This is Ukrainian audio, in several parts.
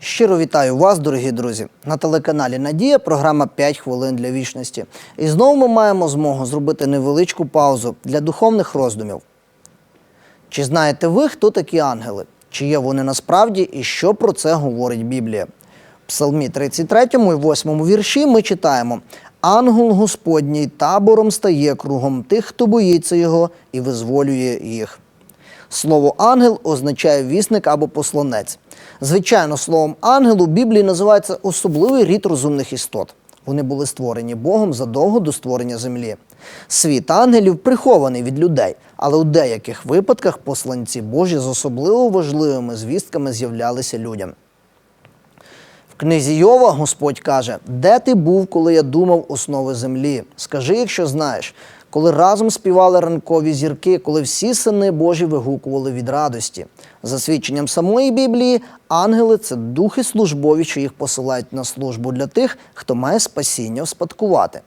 Щиро вітаю вас, дорогі друзі. На телеканалі Надія програма «5 хвилин для вічності. І знову ми маємо змогу зробити невеличку паузу для духовних роздумів. Чи знаєте ви, хто такі ангели? Чи є вони насправді і що про це говорить Біблія? В Псалмі 33 і 8 вірші ми читаємо: Ангел Господній табором стає кругом тих, хто боїться його, і визволює їх. Слово ангел означає вісник або посланець. Звичайно, словом ангел у Біблії називається особливий рід розумних істот. Вони були створені Богом задовго до створення землі. Світ ангелів прихований від людей, але у деяких випадках посланці Божі з особливо важливими звістками з'являлися людям. В книзі Йова Господь каже: Де ти був, коли я думав основи землі? Скажи, якщо знаєш, коли разом співали ранкові зірки, коли всі сини Божі вигукували від радості. За свідченням самої Біблії, ангели це духи службові, що їх посилають на службу для тих, хто має спасіння вспадкувати.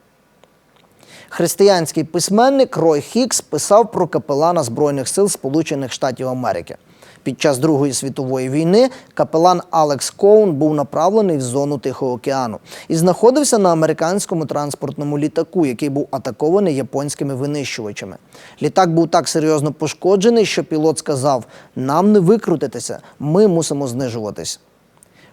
Християнський письменник Рой Хікс писав про капелана Збройних сил Сполучених Штатів Америки. Під час Другої світової війни капелан Алекс Коун був направлений в зону Тихого океану і знаходився на американському транспортному літаку, який був атакований японськими винищувачами. Літак був так серйозно пошкоджений, що пілот сказав: нам не викрутитися, ми мусимо знижуватись.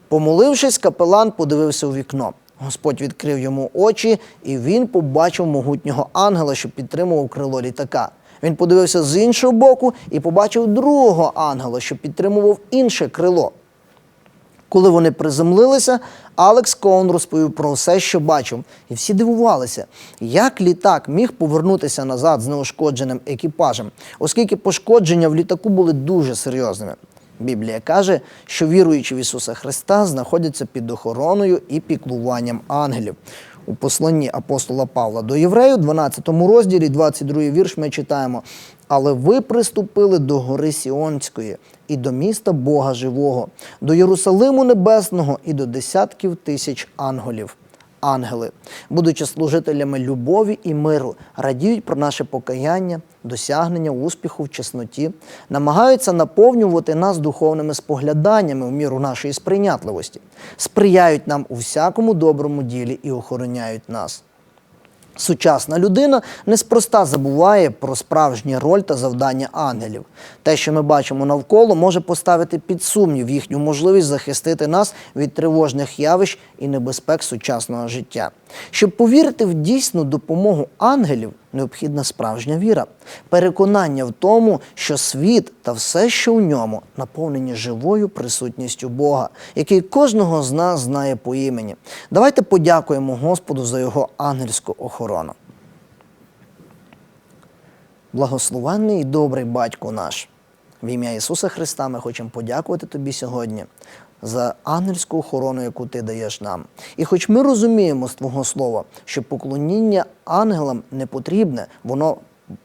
Помолившись, капелан подивився у вікно. Господь відкрив йому очі, і він побачив могутнього ангела, що підтримував крило літака. Він подивився з іншого боку і побачив другого ангела, що підтримував інше крило. Коли вони приземлилися, Алекс Коун розповів про все, що бачив, і всі дивувалися, як літак міг повернутися назад з неушкодженим екіпажем, оскільки пошкодження в літаку були дуже серйозними. Біблія каже, що віруючі в Ісуса Христа знаходяться під охороною і піклуванням ангелів. У посланні апостола Павла до євреїв, 12 розділі, 22 вірш, ми читаємо: Але ви приступили до гори Сіонської і до міста Бога Живого, до Єрусалиму Небесного і до десятків тисяч ангелів. Ангели, будучи служителями любові і миру, радіють про наше покаяння, досягнення успіху в чесноті, намагаються наповнювати нас духовними спогляданнями в міру нашої сприйнятливості, сприяють нам у всякому доброму ділі і охороняють нас. Сучасна людина неспроста забуває про справжню роль та завдання ангелів. Те, що ми бачимо навколо, може поставити під сумнів їхню можливість захистити нас від тривожних явищ і небезпек сучасного життя. Щоб повірити в дійсну допомогу ангелів, необхідна справжня віра, переконання в тому, що світ та все, що в ньому, наповнені живою присутністю Бога, який кожного з нас знає по імені. Давайте подякуємо Господу за його ангельську охорону. Благословенний і добрий батько наш. В ім'я Ісуса Христа ми хочемо подякувати Тобі сьогодні за ангельську охорону, яку ти даєш нам. І хоч ми розуміємо з Твого Слова, що поклоніння ангелам не потрібне, воно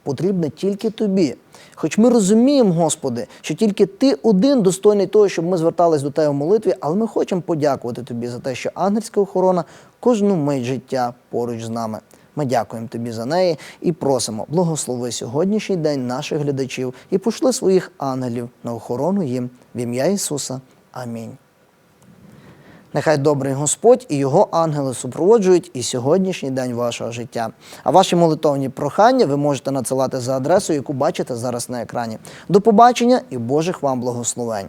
потрібне тільки тобі. Хоч ми розуміємо, Господи, що тільки Ти один достойний того, щоб ми звертались до Тебе в молитві, але ми хочемо подякувати Тобі за те, що ангельська охорона кожну мить життя поруч з нами. Ми дякуємо тобі за неї і просимо, благослови сьогоднішній день наших глядачів і пошли своїх ангелів на охорону їм в ім'я Ісуса. Амінь. Нехай добрий Господь і його ангели супроводжують і сьогоднішній день вашого життя. А ваші молитовні прохання ви можете надсилати за адресою, яку бачите зараз на екрані. До побачення і Божих вам благословень.